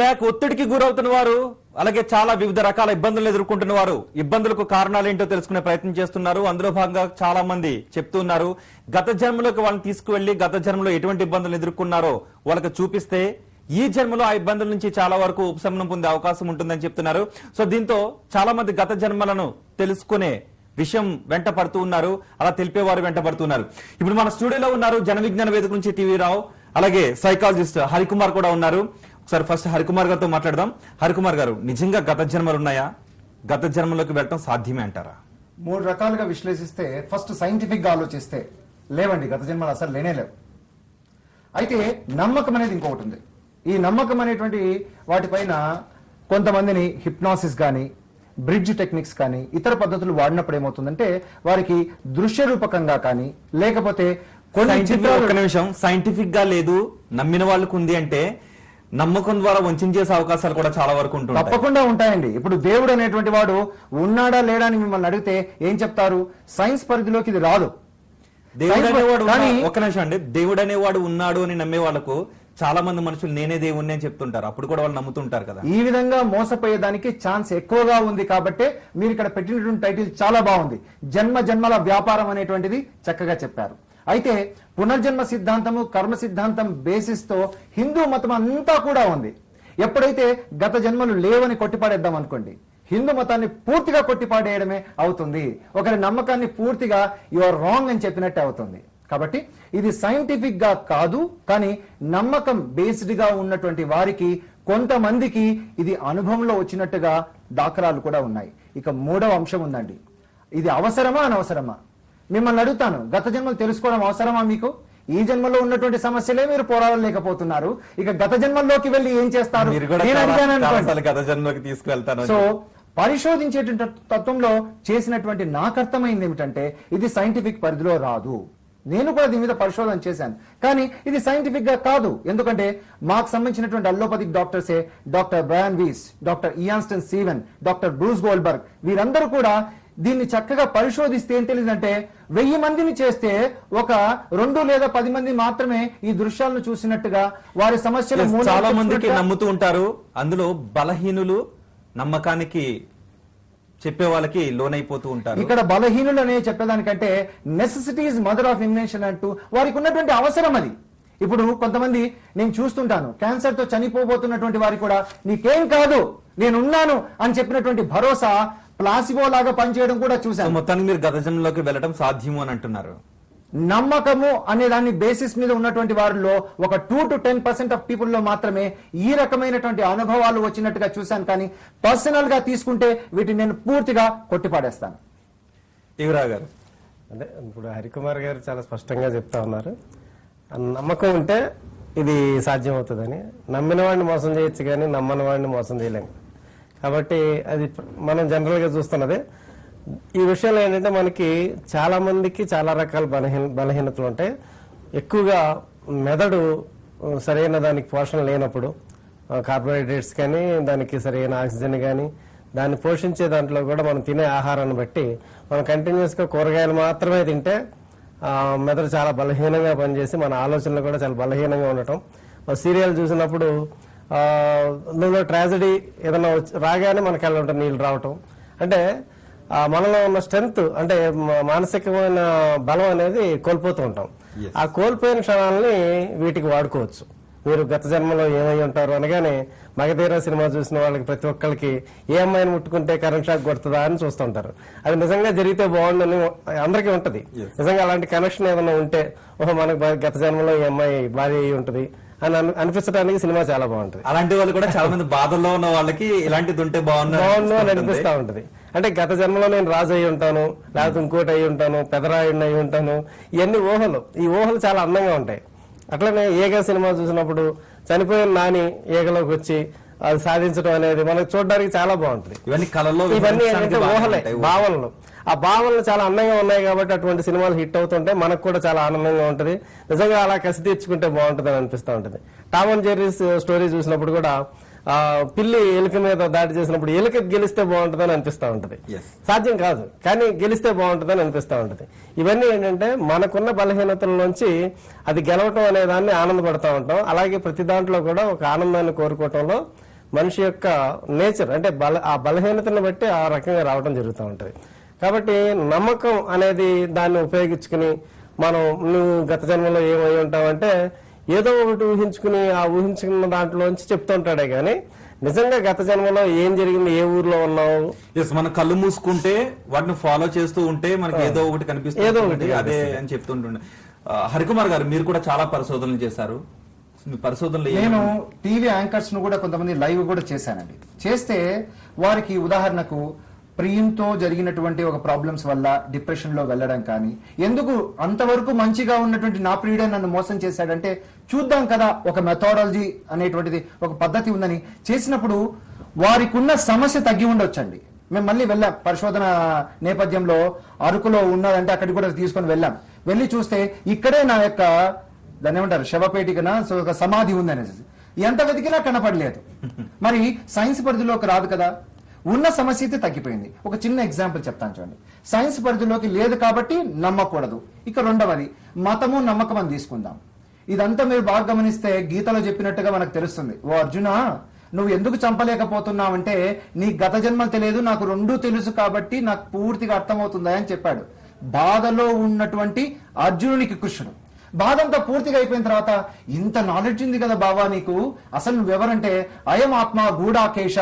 Back ఒత్తిడికి గురవుతున్న వారు అలాగే చాలా వివిధ రకాల ఇబ్బందులు ఎదుర్కొంటున్న వారు. ఇబ్బందులకు కారణాలు ఏంటో తెలుసుకునే ప్రయత్నం చేస్తున్నారు. అందులో భాగంగా చాలా మంది చెప్తున్నారు గత జన్మలోకి వాళ్ళని తీసుకువెళ్ళి గత జన్మలో ఎటువంటి ఇబ్బందులు ఎదుర్కొన్నారో వాళ్ళకి చూపిస్తే ఈ జన్మలో ఆ ఇబ్బందుల నుంచి చాలా వరకు ఉపశమనం పొందే అవకాశం ఉంటుందని చెప్తున్నారు. సో దీంతో చాలా మంది గత జన్మలను తెలుసుకునే విషయం వెంట పడుతూ ఉన్నారు. అలా తెలిపేవారు వెంట పడుతున్నారు ఇప్పుడు మన స్టూడియోలో ఉన్నారు జన విజ్ఞాన వేదిక నుంచి టీవీ రావు. అలాగే సైకాలజిస్ట్ హరికుమార్ కూడా ఉన్నారు. ఒకసారి ఫస్ట్ హరికుమార్ గారితో మాట్లాడదాం. హరికుమార్ గారు నిజంగా గత జన్మలు ఉన్నాయా? గత జన్మలోకి వెళ్ళటం సాధ్యమే అంటారా? మూడు రకాలుగా విశ్లేషిస్తే ఫస్ట్ సైంటిఫిక్గా ఆలోచిస్తే లేవండి గత జన్మలు అసలు లేనే లేవు. అయితే నమ్మకం అనేది ఇంకొకటి ఉంది. ఈ నమ్మకం అనేటువంటి వాటిపైన కొంతమందిని హిప్నాసిస్ కానీ బ్రిడ్జ్ టెక్నిక్స్ కానీ ఇతర పద్ధతులు వాడినప్పుడు ఏమవుతుందంటే వారికి దృశ్య రూపకంగా కానీ లేకపోతే కొన్ని ఒక్క నిమిషం. సైంటిఫిక్గా లేదు నమ్మిన వాళ్ళకు ఉంది అంటే నమ్మకం ద్వారా వంచేసే అవకాశాలు కూడా చాలా వరకు ఉంటుంటాయి. తప్పకుండా ఉంటాయండి. ఇప్పుడు దేవుడు అనేటువంటి వాడు ఉన్నాడా లేడా అని మిమ్మల్ని అడిగితే ఏం చెప్తారు? సైన్స్ పరిధిలోకి ఇది రాదు. దేవుడు అనేవాడు ఒక్క నిమిషం అండి. దేవుడు అనేవాడు ఉన్నాడు అని నమ్మే వాళ్ళకు చాలా మంది మనుషులు నేనే దేవుణ్ణి అని చెప్తుంటారు. అప్పుడు కూడా వాళ్ళు నమ్ముతుంటారు కదా. ఈ విధంగా మోసపోయేదానికి ఛాన్స్ ఎక్కువగా ఉంది కాబట్టి మీరు ఇక్కడ పెట్టినటువంటి టైటిల్ చాలా బాగుంది. జన్మ జన్మల వ్యాపారం అనేటువంటిది చక్కగా చెప్పారు. అయితే పునర్జన్మ సిద్ధాంతము కర్మ సిద్ధాంతం బేసిస్తో హిందూ మతం అంతా కూడా ఉంది. ఎప్పుడైతే గత జన్మలు లేవని కొట్టిపాడేద్దాం అనుకోండి హిందూ మతాన్ని పూర్తిగా కొట్టిపాడేయడమే అవుతుంది. ఒకరి నమ్మకాన్ని పూర్తిగా యువర్ రాంగ్ అని చెప్పినట్టే అవుతుంది. కాబట్టి ఇది సైంటిఫిక్గా కాదు కానీ నమ్మకం బేస్డ్గా ఉన్నటువంటి వారికి కొంతమందికి ఇది అనుభవంలో వచ్చినట్టుగా దాఖలాలు కూడా ఉన్నాయి. ఇక మూడవ అంశం ఉందండి. ఇది అవసరమా అనవసరమా? మిమ్మల్ని అడుగుతాను. గత జన్మలు తెలుసుకోవడం అవసరమా మీకు? ఈ జన్మలో ఉన్నటువంటి సమస్యలే మీరు పోరాడలేకపోతున్నారు. ఇక గత జన్మల్లోకి వెళ్ళి ఏం చేస్తారు? గత జన్మలోకి తీసుకువెళ్తాను సో పరిశోధించేటువంటి తత్వంలో చేసినటువంటి నాకు అర్థమైంది ఏమిటంటే ఇది సైంటిఫిక్ పరిధిలో రాదు. నేను కూడా దీని మీద పరిశోధన చేశాను. కానీ ఇది సైంటిఫిక్గా కాదు. ఎందుకంటే మాకు సంబంధించినటువంటి allopathic డాక్టర్సే doctor Brian Weiss doctor Ian Stevenson doctor Bruce Goldberg వీరందరూ కూడా దీన్ని చక్కగా పరిశోధిస్తే ఏం తెలియదంటే వెయ్యి మందిని చేస్తే ఒక రెండు లేదా పది మంది మాత్రమే ఈ దృశ్యాలను చూసినట్టుగా వారి సమస్యలు చాలా మందికి నమ్ముతూ ఉంటారు. అందులో బలహీనులు నమ్మకానికి చెప్పే వాళ్ళకి లోనైపోతూ ఉంటారు. ఇక్కడ బలహీనులు అనే చెప్పేదానికంటే necessity is mother of invention అంటూ వారికి ఉన్నటువంటి అవసరం అది. ఇప్పుడు కొంతమంది నేను చూస్తుంటాను క్యాన్సర్తో చనిపోబోతున్నటువంటి వారికి కూడా నీకేం కాదు నేనున్నాను అని చెప్పినటువంటి భరోసా ప్లాసిబో లాగా పనిచేయడం కూడా సో చూశాను. మొత్తానికి మీరు గత జన్మలోకి వెళ్ళటం సాధ్యము అని అంటున్నారు. నమ్మకము అనే దాన్ని బేసిస్ మీద ఉన్నటువంటి వారిలో ఒక two to ten percent of పీపుల్లో మాత్రమే ఈ రకమైనటువంటి అనుభవాలు వచ్చినట్టుగా చూశాను. కానీ పర్సనల్గా తీసుకుంటే వీటిని నేను పూర్తిగా కొట్టిపాడేస్తాను. యువరా గారు. అంటే ఇప్పుడు హరికుమార్ గారు చాలా స్పష్టంగా చెప్తా ఉన్నారు. నమ్మకం ఉంటే ఇది సాధ్యం అవుతుందని నమ్మిన వాడిని మోసం చేయొచ్చు కానీ నమ్మని వాడిని మోసం చేయలేము కాబట్టి అది మనం జనరల్గా చూస్తున్నదే. ఈ విషయంలో ఏంటంటే మనకి చాలా మందికి చాలా రకాల బలహీన బలహీనతలు ఉంటాయి. ఎక్కువగా మెదడు సరైన దానికి పోషణ లేనప్పుడు కార్బోహైడ్రేట్స్ కానీ దానికి సరైన ఆక్సిజన్ కానీ దాన్ని పోషించే దాంట్లో కూడా మనం తినే ఆహారాన్ని బట్టి మనం కంటిన్యూస్గా కూరగాయలు మాత్రమే తింటే మెదడు చాలా బలహీనంగా పనిచేసి మన ఆలోచనలు కూడా చాలా బలహీనంగా ఉండటం. సీరియల్ చూసినప్పుడు అందులో ట్రాజడీ ఏదైనా రాగానే మనకి వెళ్ళటం నీళ్ళు రావటం? అంటే మనలో ఉన్న స్ట్రెంగ్త్ అంటే మానసికమైన బలం అనేది కోల్పోతూ ఉంటాం. ఆ కోల్పోయిన క్షణాలని వీటికి వాడుకోవచ్చు. మీరు గత జన్మలో ఏమై ఉంటారు అనగానే మగధీర సినిమా చూసిన వాళ్ళకి ప్రతి ఒక్కరికి ఏ అమ్మాయిని ముట్టుకుంటే కరెంట్ షాక్ కొడుతుందా అని చూస్తుంటారు అది నిజంగా జరిగితే బాగుండని అందరికీ ఉంటది. నిజంగా అలాంటి కనెక్షన్ ఏదైనా ఉంటే ఓహో మనకు గత జన్మలో ఈ అమ్మాయి భార్య అయి ఉంటది. అని అను- అనిపించడానికి సినిమా చాలా బాగుంటది. అలాంటి వాళ్ళు కూడా చాలా మంది బాధల్లో ఉన్న వాళ్ళకి ఇలాంటిది ఉంటే బాగుంది బాగుండు అని. అనిపిస్తా ఉంటది. అంటే గత జన్మలో నేను రాజు అయి ఉంటాను లేకపోతే ఇంకోటి అయి ఉంటాను పెదరాయుడిని అయి ఉంటాను ఇవన్నీ ఊహలు. ఈ ఊహలు చాలా అందంగా ఉంటాయి. అట్లనే ఏగ సినిమా చూసినప్పుడు చనిపోయిన నాని ఏగలోకి వచ్చి అది సాధించడం అనేది మనకు చూడడానికి చాలా బాగుంటుంది. ఇవన్నీ కళల్లో ఇవన్నీ ఏంటంటే ఊహలే. భావనలు. ఆ భావనలు చాలా అందంగా ఉన్నాయి కాబట్టి అటువంటి సినిమాలు హిట్ అవుతుంటే మనకు కూడా చాలా ఆనందంగా ఉంటది. నిజంగా అలా కసి తీర్చుకుంటే బాగుంటుంది అని అనిపిస్తూ ఉంటుంది. టామ్ అండ్ జెర్రీస్ స్టోరీ చూసినప్పుడు కూడా ఆ పిల్లి ఎలుక మీద దాడి చేసినప్పుడు ఎలుక గెలిస్తే బాగుంటుందని అనిపిస్తా ఉంటది. సాధ్యం కాదు కానీ గెలిస్తే బాగుంటుందని అనిపిస్తా ఉంటది. ఇవన్నీ ఏంటంటే మనకున్న బలహీనతల్లోంచి అది గెలవటం అనే దాన్ని ఆనందపడతా ఉంటాం. అలాగే ప్రతి దాంట్లో కూడా ఒక ఆనందాన్ని కోరుకోవటంలో మనిషి యొక్క నేచర్ అంటే బల ఆ బలహీనతను బట్టి ఆ రకంగా రావడం జరుగుతూ ఉంటది. కాబట్టి నమ్మకం అనేది దాన్ని ఉపయోగించుకుని మనం నువ్వు గత జన్మలో ఏమై ఉంటావంటే ఏదో ఒకటి ఊహించుకుని ఆ ఊహించుకున్న దాంట్లోంచి చెప్తుంటాడే గాని నిజంగా గత జన్మలో ఏం జరిగింది ఏ ఊర్లో ఉన్నావు? ఎస్ మన కళ్ళు మూసుకుంటే వాటిని ఫాలో చేస్తూ ఉంటే మనకి ఏదో ఒకటి కనిపిస్తుంది ఏదో ఒకటి అదే. అని చెప్తుంటుండే హరికుమార్ గారు మీరు కూడా చాలా పరిశోధనలు చేశారు. మీ పరిశోధనలు ఏమి- నేను టీవీ యాంకర్స్ను కూడా కొంతమంది లైవ్ కూడా చేశానండి. చేస్తే వారికి ఉదాహరణకు ప్రియంతో జరిగినటువంటి ఒక ప్రాబ్లమ్స్ వల్ల డిప్రెషన్లో వెళ్ళడం కానీ ఎందుకు అంతవరకు మంచిగా ఉన్నటువంటి నా ప్రియుడే నన్ను మోసం చేశాడంటే చూద్దాం కదా ఒక మెథాడాలజీ అనేటువంటిది ఒక పద్ధతి ఉందని చేసినప్పుడు వారికి ఉన్న సమస్య తగ్గి ఉండొచ్చండి. మేము మళ్ళీ వెళ్ళాం. పరిశోధన నేపథ్యంలో అరకులో ఉన్నదంటే అక్కడికి కూడా తీసుకొని వెళ్ళాం. వెళ్ళి చూస్తే ఇక్కడే నా యొక్క దాన్ని ఏమంటారు? శవపేటికన? సో ఒక సమాధి ఉందనేసి. ఎంత వెతికినా కనపడలేదు. మరి సైన్స్ పరిధిలోకి రాదు కదా. ఉన్న సమస్య అయితే తగ్గిపోయింది. ఒక చిన్న ఎగ్జాంపుల్ చెప్తాను చూడండి. సైన్స్ పరిధిలోకి లేదు కాబట్టి నమ్మకూడదు. ఇక రెండవది మతము నమ్మకం అని తీసుకుందాం. ఇదంతా మీరు బాగా గమనిస్తే గీతలో చెప్పినట్టుగా మనకు తెలుస్తుంది. ఓ అర్జున నువ్వు ఎందుకు చంపలేకపోతున్నావంటే నీ గత జన్మ తెలియదు నాకు రెండూ తెలుసు కాబట్టి నాకు పూర్తిగా అర్థమవుతుందా అని చెప్పాడు. బాధలో ఉన్నటువంటి అర్జునునికి కృష్ణుడు బాధంతా పూర్తిగా అయిపోయిన తర్వాత ఇంత నాలెడ్జ్ ఉంది కదా బావా నీకు? అసలు నువ్వెవరంటే అయం ఆత్మ గూడాకేశ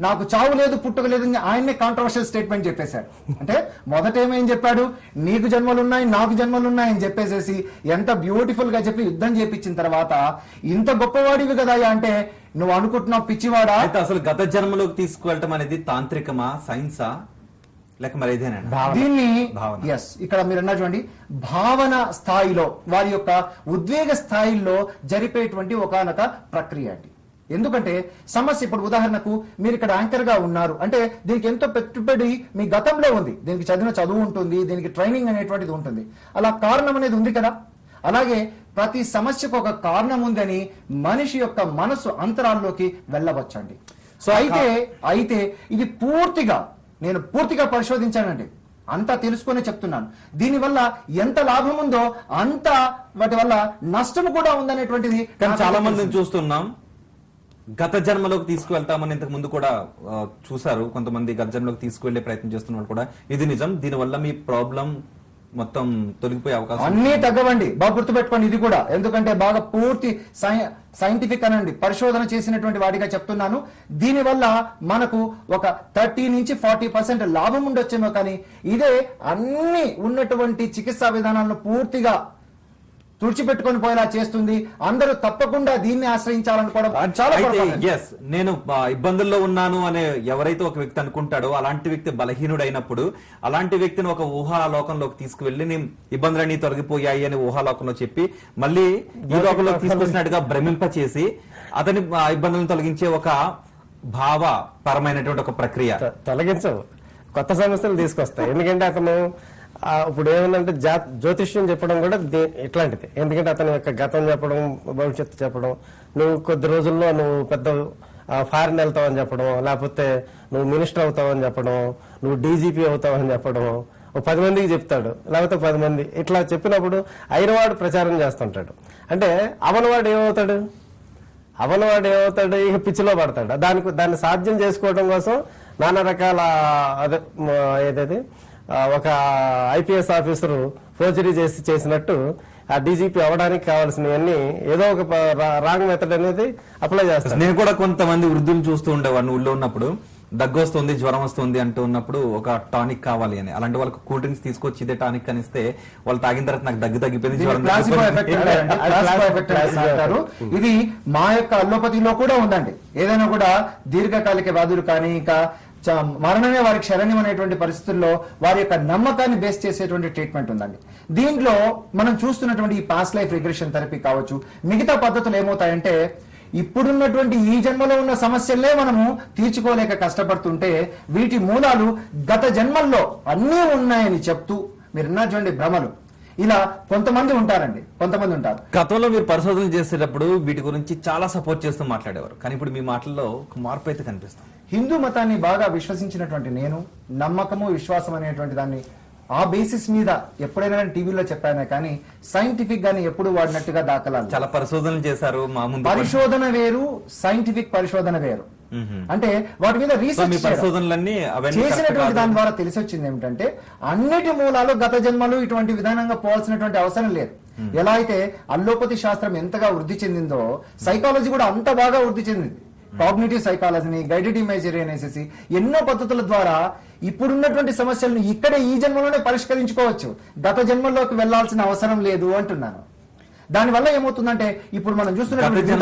నాకు చావు లేదు పుట్టుక లేదు అని ఆయన్నే కాంట్రవర్షియల్ స్టేట్మెంట్ చెప్పేశాడు అంటే మొదట ఏమేం చెప్పాడు? నీకు జన్మలు ఉన్నాయి నాకు జన్మలు ఉన్నాయి అని చెప్పేసేసి ఎంత బ్యూటిఫుల్గా చెప్పి యుద్ధం చేపించిన తర్వాత ఇంత గొప్పవాడివి కదా అంటే నువ్వు అనుకుంటున్నావు పిచ్చివాడా? అయితే అసలు గత జన్మలోకి తీసుకువెళ్ళటం అనేది తాంత్రికమా సైన్సా? లేక మరి ఇదేనా దీన్ని భావన. ఎస్ ఇక్కడ మీరు అన్నారు చూడండి. భావన స్థాయిలో వారి యొక్క ఉద్వేగ స్థాయిలో జరిపేటువంటి ఒకనొక ప్రక్రియ అండి ఎందుకంటే సమస్య ఇప్పుడు ఉదాహరణకు మీరు ఇక్కడ యాంకర్గా ఉన్నారు. అంటే దీనికి ఎంతో పెట్టుబడి మీ గతంలో ఉంది. దీనికి చదివిన చదువు ఉంటుంది. దీనికి ట్రైనింగ్ అనేటువంటిది ఉంటుంది. అలా కారణం అనేది ఉంది కదా. అలాగే ప్రతి సమస్యకు ఒక కారణం ఉందని మనిషి యొక్క మనసు అంతరాల్లోకి వెళ్ళవచ్చండి. సో అయితే అయితే ఇది పూర్తిగా నేను పూర్తిగా పరిశోధించానండి. అంతా తెలుసుకునే చెప్తున్నాను. దీనివల్ల ఎంత లాభం ఉందో అంత వాటి వల్ల నష్టం కూడా ఉందనేటువంటిది కానీ చాలా. మందిని చూస్తున్నాం. గత జన్మలోకి తీసుకువెళ్తామని ఇంతకు ముందు కూడా చూసారు కొంతమంది గత జన్మలోకి తీసుకువెళ్ళే ప్రయత్నం చేస్తున్నారు కూడా. ఇది నిజం. దీనివల్ల మీ ప్రాబ్లం మొత్తం తొలగిపోయే అవకాశం అన్ని అన్నీ తగ్గవండి. బాగా గుర్తుపెట్టుకోండి ఇది కూడా. ఎందుకంటే బాగా పూర్తి సై- సైంటిఫిక్ అనండి. పరిశోధన చేసినటువంటి వాడిగా చెప్తున్నాను. దీనివల్ల మనకు ఒక థర్టీ నుంచి ఫార్టీ పర్సెంట్ లాభం ఉండొచ్చేమో కానీ ఇదే అన్ని ఉన్నటువంటి చికిత్సా విధానాలను పూర్తిగా తుడిచిపెట్టుకొని పోయేలా చేస్తుంది. అందరూ తప్పకుండా దీన్ని ఆశ్రయించాలనుకోవడం చాలా. ఎస్ నేను ఇబ్బందుల్లో ఉన్నాను అనే ఎవరైతే ఒక వ్యక్తి అనుకుంటాడో అలాంటి వ్యక్తి బలహీనుడైనప్పుడు అలాంటి వ్యక్తిని ఒక ఊహాలోకంలోకి తీసుకువెళ్ళి నేను ఇబ్బందులన్నీ తొలగిపోయాయి అని ఊహాలోకంలో చెప్పి మళ్ళీ ఈ లోకంలోకి తీసుకొచ్చినట్టుగా భ్రమింప చేసి అతని ఇబ్బందులను తొలగించే ఒక భావ పరమైనటువంటి ఒక ప్రక్రియ. తొలగించవు. కొత్త సమస్యలు తీసుకొస్తాయి. ఎందుకంటే అతను ఇప్పుడు ఏమైందంటే జా జ్యోతిష్యం చెప్పడం కూడా ఇట్లాంటిది. ఎందుకంటే అతని యొక్క గతం చెప్పడం భవిష్యత్తు చెప్పడం నువ్వు కొద్ది రోజుల్లో నువ్వు పెద్ద ఫారిన్ వెళ్తావని చెప్పడం లేకపోతే నువ్వు మినిస్టర్ అవుతావని చెప్పడం నువ్వు డీజీపీ అవుతావని చెప్పడం పది మందికి చెప్తాడు. లేకపోతే పది మంది. ఇట్లా చెప్పినప్పుడు అయినవాడు ప్రచారం చేస్తుంటాడు. అంటే అవనవాడు ఏమవుతాడు? అవనవాడు ఏమవుతాడు? ఇక పిచ్చిలో పడతాడు. దానికి దాన్ని సాధ్యం చేసుకోవడం కోసం నానా రకాల అదే ఏదైతే ఒక ఐపీఎస్ ఆఫీసరు ఫోర్జరీ చేసి చేసినట్టు ఆ డీజీపీ అవడానికి కావాల్సినవన్నీ ఏదో ఒక రాంగ్ మెథడ్ అనేది అప్లై చేస్తాడు నేను కూడా కొంతమంది వృద్ధులు చూస్తూ ఉండేవాడిని ఊళ్ళో ఉన్నప్పుడు. దగ్గు వస్తుంది జ్వరం వస్తుంది అంటూ ఉన్నప్పుడు ఒక టానిక్ కావాలి అని. అలాంటి వాళ్ళకి కూల్ డ్రింక్స్ తీసుకొచ్చి ఇదే టానిక్ కనిస్తే వాళ్ళు తాగిన తర్వాత నాకు దగ్గు తగ్గిపోయింది ఇది మా యొక్క అల్లోపతిలో కూడా ఉందండి. ఏదైనా కూడా దీర్ఘకాలిక వ్యాధులు కానీ ఇంకా మరణమే వారికి శరణ్యం అనేటువంటి పరిస్థితుల్లో వారి యొక్క నమ్మకాన్ని బేస్ చేసేటువంటి ట్రీట్మెంట్ ఉందండి. దీంట్లో మనం చూస్తున్నటువంటి ఈ పాస్ట్ లైఫ్ రిగ్రెషన్ థెరపీ కావచ్చు మిగతా పద్ధతులు ఏమవుతాయంటే ఇప్పుడున్నటువంటి ఈ జన్మలో ఉన్న సమస్యలే మనము తీర్చుకోలేక కష్టపడుతుంటే వీటి మూలాలు గత జన్మల్లో అన్నీ ఉన్నాయని చెప్తూ మీరు విన్నారు చూడండి భ్రమలు. ఇలా కొంతమంది ఉంటారండి కొంతమంది ఉంటారు. గతంలో మీరు పరిశోధన చేసేటప్పుడు వీటి గురించి చాలా సపోర్ట్ చేస్తూ మాట్లాడేవారు. కానీ ఇప్పుడు మీ మాటల్లో ఒక మార్పు అయితే కనిపిస్తుంది. హిందూ మతాన్ని బాగా విశ్వసించినటువంటి నేను నమ్మకము విశ్వాసం అనేటువంటి దాన్ని ఆ బేసిస్ మీద ఎప్పుడైనా టీవీలో చెప్పానే కానీ సైంటిఫిక్ గాని ఎప్పుడు వాడినట్టుగా దాఖలాలు చాలా పరిశోధనలు చేశారు పరిశోధన వేరు సైంటిఫిక్ పరిశోధన వేరు. అంటే వాటి మీద రీసెర్చ్. పరిశోధనలన్నీ చేసినటువంటి. దాని ద్వారా తెలిసి వచ్చింది ఏమిటంటే అన్నిటి మూలాలు గత జన్మలు ఇటువంటి విధానంగా పోవాల్సినటువంటి అవసరం లేదు ఎలా అయితే అల్లోపతి శాస్త్రం ఎంతగా వృద్ధి చెందిందో సైకాలజీ కూడా అంత బాగా వృద్ధి చెందింది కాగ్నిటివ్ సైకాలజీని గైడెడ్ ఇమేజరీ అనేసి ఎన్నో పద్ధతుల ద్వారా ఇప్పుడున్నటువంటి సమస్యలను ఇక్కడే ఈ జన్మలోనే పరిష్కరించుకోవచ్చు. గత జన్మల్లోకి వెళ్ళాల్సిన అవసరం లేదు అంటున్నాను. దానివల్ల ఏమవుతుందంటే ఇప్పుడు మనం చూస్తున్నటువంటి?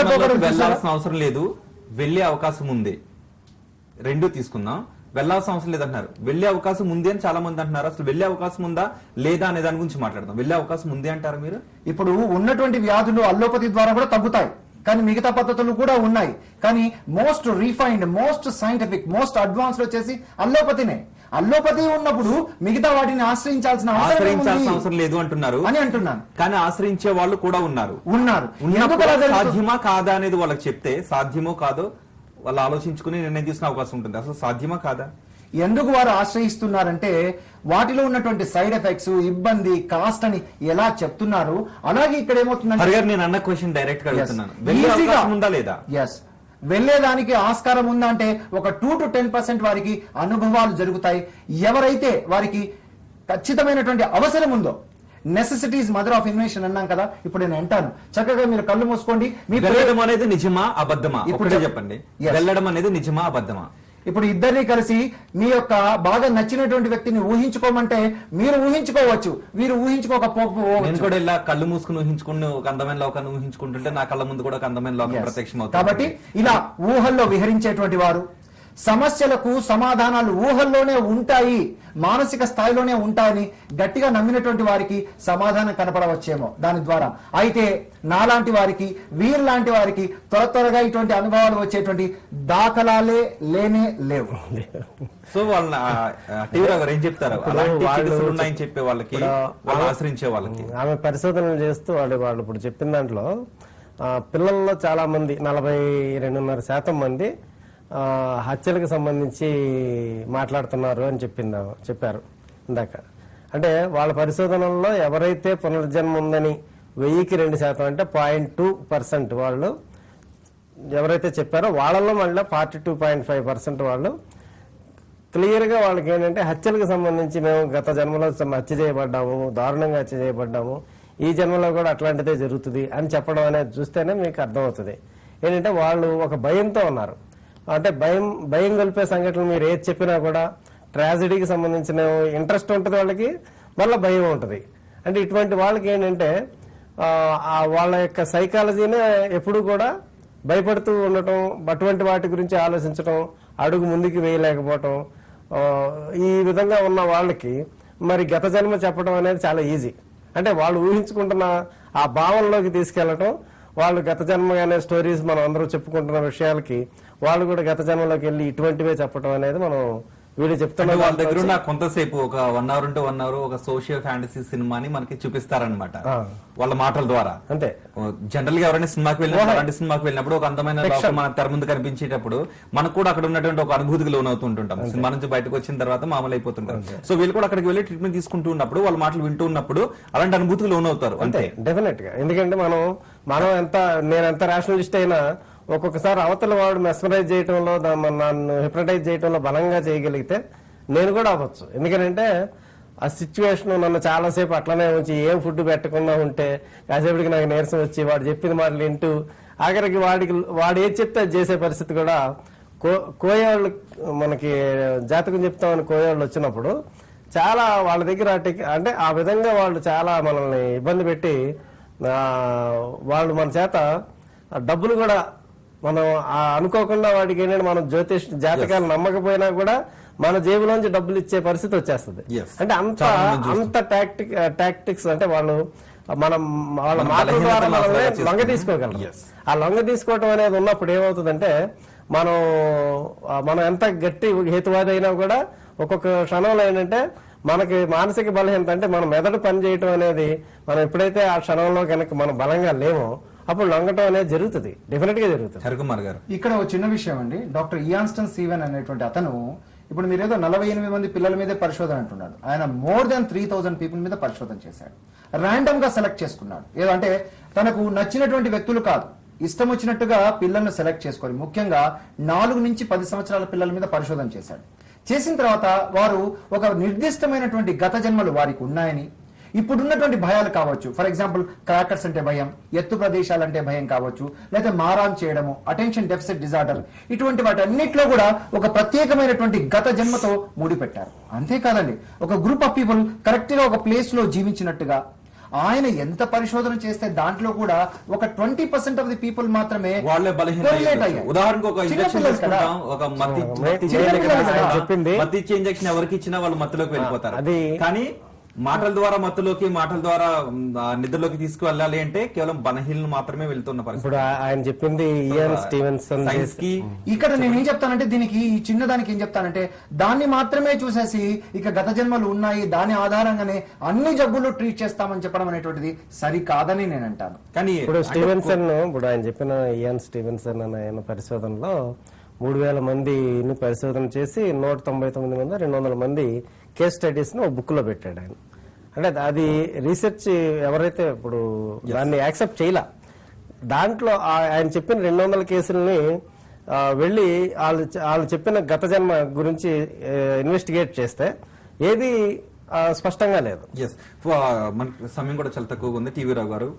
వెళ్ళాల్సిన అవసరం లేదు. వెళ్ళే అవకాశం ఉంది. రెండు తీసుకుందాం. వెళ్ళాల్సిన అవసరం లేదంటున్నారు. వెళ్ళే అవకాశం ఉంది అని చాలా మంది అంటున్నారు. అసలు వెళ్ళే అవకాశం ఉందా? లేదా అనే దాని గురించి మాట్లాడదాం. వెళ్ళే అవకాశం ఉంది అంటారా మీరు? ఇప్పుడు ఉన్నటువంటి వ్యాధులు అల్లోపతి ద్వారా కూడా తగ్గుతాయి. కానీ మిగతా పద్ధతులు కూడా ఉన్నాయి. కానీ most refined most scientific most advanced వచ్చేసి అల్లోపతినే. అల్లోపతి ఉన్నప్పుడు మిగతా వాటిని ఆశ్రయించాల్సిన అవసరం ఆశ్రయించాల్సిన? అవసరం లేదు అంటున్నారు. అని అంటున్నాను. కానీ ఆశ్రయించే వాళ్ళు కూడా ఉన్నారు. ఉన్నారు? సాధ్యమా కాదా అనేది వాళ్ళకి చెప్తే సాధ్యమో కాదో వాళ్ళు ఆలోచించుకుని నిర్ణయం తీసుకునే అవకాశం ఉంటుంది. అసలు సాధ్యమా కాదా? ఎందుకు వారు ఆశ్రయిస్తున్నారంటే వాటిలో ఉన్నటువంటి సైడ్ ఎఫెక్ట్స్ ఇబ్బంది కాస్ట్ అని ఎలా చెప్తున్నారు? అలాగే ఇక్కడ ఏమవుతుందంటే నేను అన్న క్వశ్చన్ డైరెక్ట్గా ఉందా లేదా? ఎస్ వెళ్ళేదానికి ఆస్కారం ఉందా అంటే ఒక టూ టు టెన్ పర్సెంట్ వారికి అనుభవాలు జరుగుతాయి. ఎవరైతే వారికి ఖచ్చితమైనటువంటి అవసరం ఉందో నెసెసిటీస్ మదర్ ఆఫ్ ఇన్వెన్షన్ అన్నాం కదా ఇప్పుడు నేను అంటాను. చక్కగా మీరు కళ్ళు మూసుకోండి. మీ వెళ్ళడం అనేది నిజమా అబద్ధమా? ఇప్పుడు చెప్పండి. వెళ్ళడం అనేది నిజమా అబద్ధమా? ఇప్పుడు ఇద్దరిని కలిసి మీ యొక్క బాగా నచ్చినటువంటి వ్యక్తిని ఊహించుకోమంటే మీరు ఊహించుకోవచ్చు. వీరు నేను ఊహించుకోకపోవచ్చు కూడా ఇలా కళ్ళు మూసుకుని ఊహించుకుని ఒక అందమైన లోకాన్ని ఊహించుకుంటుంటే నా కళ్ళ ముందు కూడా ఒక అందమైన లోకం. ప్రత్యక్షం అవుతుంది కాబట్టి ఇలా ఊహల్లో విహరించేటువంటి వారు సమస్యలకు సమాధానాలు ఊహల్లోనే ఉంటాయి మానసిక స్థాయిలోనే ఉంటాయని గట్టిగా నమ్మినటువంటి వారికి సమాధానం కనపడవచ్చేమో దాని ద్వారా. అయితే నాలాంటి వారికి వీరిలాంటి వారికి త్వర త్వరగా ఇటువంటి అనుభవాలు వచ్చేటువంటి దాఖలాలే లేనే లేవు. సో వాళ్ళ టీవీ గారు ఏం చెప్తారు? ఉన్నాయని చెప్పే వాళ్ళకి ఆశ్రయించే వాళ్ళకి. ఆమె పరిశోధనలు చేస్తూ వాళ్ళు వాళ్ళు ఇప్పుడు చెప్పిన దాంట్లో పిల్లల్లో చాలా మంది నలభై రెండున్నర శాతం మంది హత్యలకు సంబంధించి మాట్లాడుతున్నారు అని చెప్పింది చెప్పారు ఇందాక. అంటే వాళ్ళ పరిశోధనల్లో ఎవరైతే పునర్జన్మ ఉందని వెయ్యికి రెండు శాతం అంటే పాయింట్ టూ పర్సెంట్ వాళ్ళు ఎవరైతే చెప్పారో వాళ్ళలో మళ్ళీ forty two point five percent వాళ్ళు క్లియర్గా వాళ్ళకి ఏంటంటే హత్యలకు సంబంధించి మేము గత జన్మలో హత్య చేయబడ్డాము దారుణంగా హత్య చేయబడ్డాము ఈ జన్మలో కూడా అట్లాంటిదే జరుగుతుంది అని చెప్పడం అనేది చూస్తేనే మీకు అర్థమవుతుంది. ఏంటంటే వాళ్ళు ఒక భయంతో ఉన్నారు. అంటే భయం భయం కలిపే సంఘటనలు మీరు ఏది చెప్పినా కూడా ట్రాజడీకి సంబంధించిన ఇంట్రెస్ట్ ఉంటుంది వాళ్ళకి మళ్ళీ భయం ఉంటుంది. అంటే ఇటువంటి వాళ్ళకి ఏంటంటే వాళ్ళ యొక్క సైకాలజీనే ఎప్పుడు కూడా భయపడుతూ ఉండటం అటువంటి వాటి గురించి ఆలోచించటం అడుగు ముందుకు వేయలేకపోవటం ఈ విధంగా ఉన్న వాళ్ళకి మరి గత జన్మ చెప్పడం అనేది చాలా ఈజీ. అంటే వాళ్ళు ఊహించుకుంటున్న ఆ భావనలోకి తీసుకెళ్ళటం వాళ్ళు గత జన్మ అనే స్టోరీస్ మనం అందరూ చెప్పుకుంటున్న విషయాలకి వాళ్ళు కూడా గత జన్మలోకి వెళ్ళి ఇటువంటివే చెప్పడం అనేది మనం వీళ్ళు అంటే చెప్తున్న వాళ్ళ దగ్గర ఉన్న కొంతసేపు ఒక వన్ అవర్ ఉంటే వన్ అవర్ ఒక సోషియల్ ఫ్యాంటసీ సినిమాని మనకి చూపిస్తారనమాట. వాళ్ళ మాటల ద్వారా. అంతే. జనరల్గా ఎవరైనా సినిమాకి వెళ్ళినప్పుడు అలాంటి సినిమాకి వెళ్ళినప్పుడు ఒక అందమైన మన తెర ముందు కనిపించేటప్పుడు మనకు కూడా అక్కడ ఉన్నటువంటి ఒక అనుభూతికి లోనవుతుంటుంటాం సినిమా నుంచి బయటకు వచ్చిన తర్వాత మామూలు అయిపోతుంటాం. సో వీళ్ళు కూడా అక్కడికి వెళ్ళి ట్రీట్మెంట్ తీసుకుంటూ ఉన్నప్పుడు వాళ్ళ మాటలు వింటూ ఉన్నప్పుడు అలాంటి అనుభూతికి లోనవుతారు అంతే. డెఫినెట్గా. ఎందుకంటే మనం మనం ఎంత నేను ఎంత రేషనలిస్ట్ అయినా ఒక్కొక్కసారి అవతల వాడు మెస్మరైజ్ చేయటంలో నన్ను హిప్రటైజ్ చేయటంలో బలంగా చేయగలిగితే నేను కూడా అవ్వచ్చు. ఎందుకంటే ఆ సిచ్యువేషన్ నన్ను చాలాసేపు అట్లనే ఉంచి ఏం ఫుడ్ పెట్టకుండా ఉంటే కాసేపటికి నాకు నీరసం వచ్చి వాడు చెప్పిన మాటలు వింటూ ఆఖరికి వాడికి వాడు ఏది చెప్తే చేసే పరిస్థితి కూడా కో కోయవాళ్ళు మనకి జాతకం చెప్తామని కోయవాళ్ళు వచ్చినప్పుడు చాలా వాళ్ళ దగ్గర అంటే ఆ విధంగా వాళ్ళు చాలా మనల్ని ఇబ్బంది పెట్టి వాళ్ళు మన చేత డబ్బులు కూడా మనం ఆ అనుకోకుండా వాడికి ఏంటంటే మనం జ్యోతిష్ జాతకాలు నమ్మకపోయినా కూడా మన జేబులోంచి డబ్బులు ఇచ్చే పరిస్థితి వచ్చేస్తుంది. అంటే అంత అంత టాక్టిక్ టాక్టిక్స్ అంటే వాళ్ళు మనం వాళ్ళ మాటల ద్వారా అసలు లొంగ Yes. ఆ లొంగ తీసుకోవటం అనేది ఉన్నప్పుడు ఏమవుతుందంటే మనం మనం ఎంత గట్టి హేతువాది అయినా కూడా ఒక్కొక్క క్షణంలో ఏంటంటే మనకి మానసిక బలహీనత అంటే మన మెదడు పని చేయటం అనేది మనం ఎప్పుడైతే ఆ క్షణంలో కనుక మనం బలంగా లేమో అప్పుడు లొంగటం అనేది జరుగుతుంది. డెఫినెట్గా జరుగుతుంది. హరికుమార్ గారు. ఇక్కడ ఒక చిన్న విషయం అండి. డాక్టర్ ఇయాన్స్టన్ సీవెన్ అనేటువంటి అతను ఇప్పుడు మీరేదో నలభై ఎనిమిది మంది పిల్లల మీదే పరిశోధన అంటున్నాడు. ఆయన more than three thousand people మీద పరిశోధన చేశాడు. ర్యాండమ్గా సెలెక్ట్ చేసుకున్నాడు. ఏదో అంటే తనకు నచ్చినటువంటి వ్యక్తులు కాదు. ఇష్టం వచ్చినట్టుగా పిల్లల్ని సెలెక్ట్ చేసుకొని ముఖ్యంగా నాలుగు నుంచి పది సంవత్సరాల పిల్లల మీద పరిశోధన చేశాడు. చేసిన తర్వాత వారు ఒక నిర్దిష్టమైనటువంటి గత జన్మలు వారికి ఉన్నాయని ఇప్పుడున్నటువంటి భయాలు కావచ్చు ఫర్ ఎగ్జాంపుల్ క్రాకర్స్ అంటే భయం ఎత్తు ప్రదేశాలు అంటే భయం కావచ్చు లేదా మారాన్ చేయడము అటెన్షన్ డెఫిసిట్ డిజార్డర్ ఇటువంటి వాటి అన్నిట్లో కూడా ఒక ప్రత్యేకమైనటువంటి గత జన్మతో ముడిపెట్టారు అంతేకాదండి ఒక గ్రూప్ ఆఫ్ పీపుల్ కరెక్ట్గా ఒక ప్లేస్లో జీవించినట్టుగా ఆయన ఎంత పరిశోధన చేస్తే దాంట్లో కూడా ఒక twenty percent of the people మాత్రమే వాళ్ళే. ఉదాహరణకు ఒక ఇంజక్షన్. తీసుకుంటాం ఒక మత్తి. చెప్పింది. మత్తి ఇచ్చే ఇంజక్షన్ ఎవరికి ఇచ్చినా వాళ్ళు మత్తులోకి వెళ్ళిపోతారు అది- కానీ మాటల ద్వారా మత్తులోకి మాటల ద్వారా నిద్రలోకి తీసుకువెళ్ళాలి అంటే కేవలం బలహీనలు మాత్రమే వెళ్తున్న పరిస్థితి. ఇప్పుడు ఆయన చెప్పింది ఇయన్ స్టీవెన్సన్ సైన్స్కి ఇక్కడ నేను ఏం చెప్తానంటే దీనికి ఈ చిన్నదానికి ఏం చెప్తానంటే దాన్ని మాత్రమే చూసేసి ఇక గత జన్మలు ఉన్నాయి దాని ఆధారంగానే అన్ని జబ్బులు ట్రీట్ చేస్తామని చెప్పడం అనేటువంటిది సరికాదని నేను అంటాను. కానీ ఇప్పుడు స్టీవెన్సన్ ఇప్పుడు ఆయన చెప్పిన ఇయాన్ స్టీవెన్సన్ అనే ఆయన పరిశోధనలో మూడు వేల మందిని పరిశోధన చేసి నూట తొంభై తొమ్మిది మంది రెండు వందల మంది కేస్ స్టడీస్ని ఒక బుక్లో పెట్టాడు ఆయన. అంటే అది రీసెర్చ్ ఎవరైతే ఇప్పుడు దాన్ని యాక్సెప్ట్ చేయలే దాంట్లో ఆయన చెప్పిన రెండు వందల కేసుల్ని వెళ్ళి వాళ్ళు వాళ్ళు చెప్పిన గత జన్మ గురించి ఇన్వెస్టిగేట్ చేస్తే ఏది స్పష్టంగా లేదు. ఎస్ మనకి సమయం కూడా చాలా తక్కువగా ఉంది. టీవీ రావు గారు.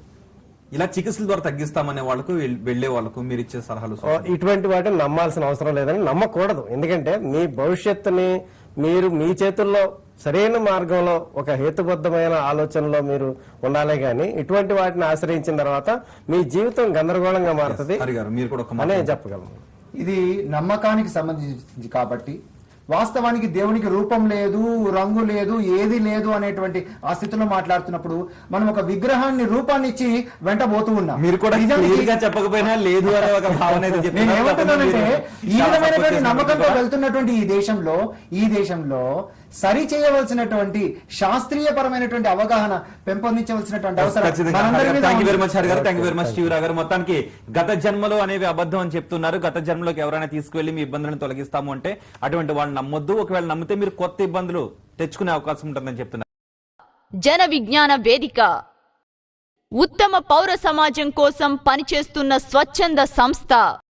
ఇలా చికిత్సల ద్వారా తగ్గిస్తామనే వాళ్ళకు వెళ్- వెళ్ళే వాళ్ళకు మీరు ఇచ్చే సలహాలు ఇటువంటి వాటిని నమ్మాల్సిన అవసరం లేదని నమ్మకూడదు. ఎందుకంటే మీ భవిష్యత్తుని మీరు మీ చేతుల్లో సరైన మార్గంలో ఒక హేతుబద్ధమైన ఆలోచనలో మీరు ఉండాలే గాని ఇటువంటి వాటిని ఆశ్రయించిన తర్వాత మీ జీవితం గందరగోళంగా మారుతుంది అనే చెప్పగలను. ఇది నమ్మకానికి సంబంధించింది కాబట్టి వాస్తవానికి దేవునికి రూపం లేదు రంగు లేదు ఏది లేదు అనేటువంటి ఆ స్థితిలో మాట్లాడుతున్నప్పుడు మనం ఒక విగ్రహాన్ని రూపాన్ని ఇచ్చి వెంట పోతూ ఉన్నాం మీరు కూడా చెప్పకపోయినా లేదు అనే ఒక భావన నేను. ఏమంటున్నానంటే ఈ విధమైనటువంటి నమ్మకంతో. వెళ్తున్నటువంటి ఈ దేశంలో ఈ దేశంలో సరి చేయవలసినటువంటి శాస్త్రీయ పరమైనటువంటి అవగాహన పెంపొందించవలసినటువంటి అవసరం. మొత్తానికి గత జన్మలో అనేవి అబద్ధం అని చెప్తున్నారు. గత జన్మలోకి ఎవరైనా తీసుకువెళ్ళి మీ ఇబ్బందులను తొలగిస్తాము అంటే అటువంటి వాళ్ళు నమ్మొద్దు. ఒకవేళ నమ్మితే మీరు కొత్త ఇబ్బందులు తెచ్చుకునే అవకాశం ఉంటుందని చెప్తున్నారు. జన విజ్ఞాన వేదిక. ఉత్తమ పౌర సమాజం కోసం పనిచేస్తున్న స్వచ్ఛంద సంస్థ.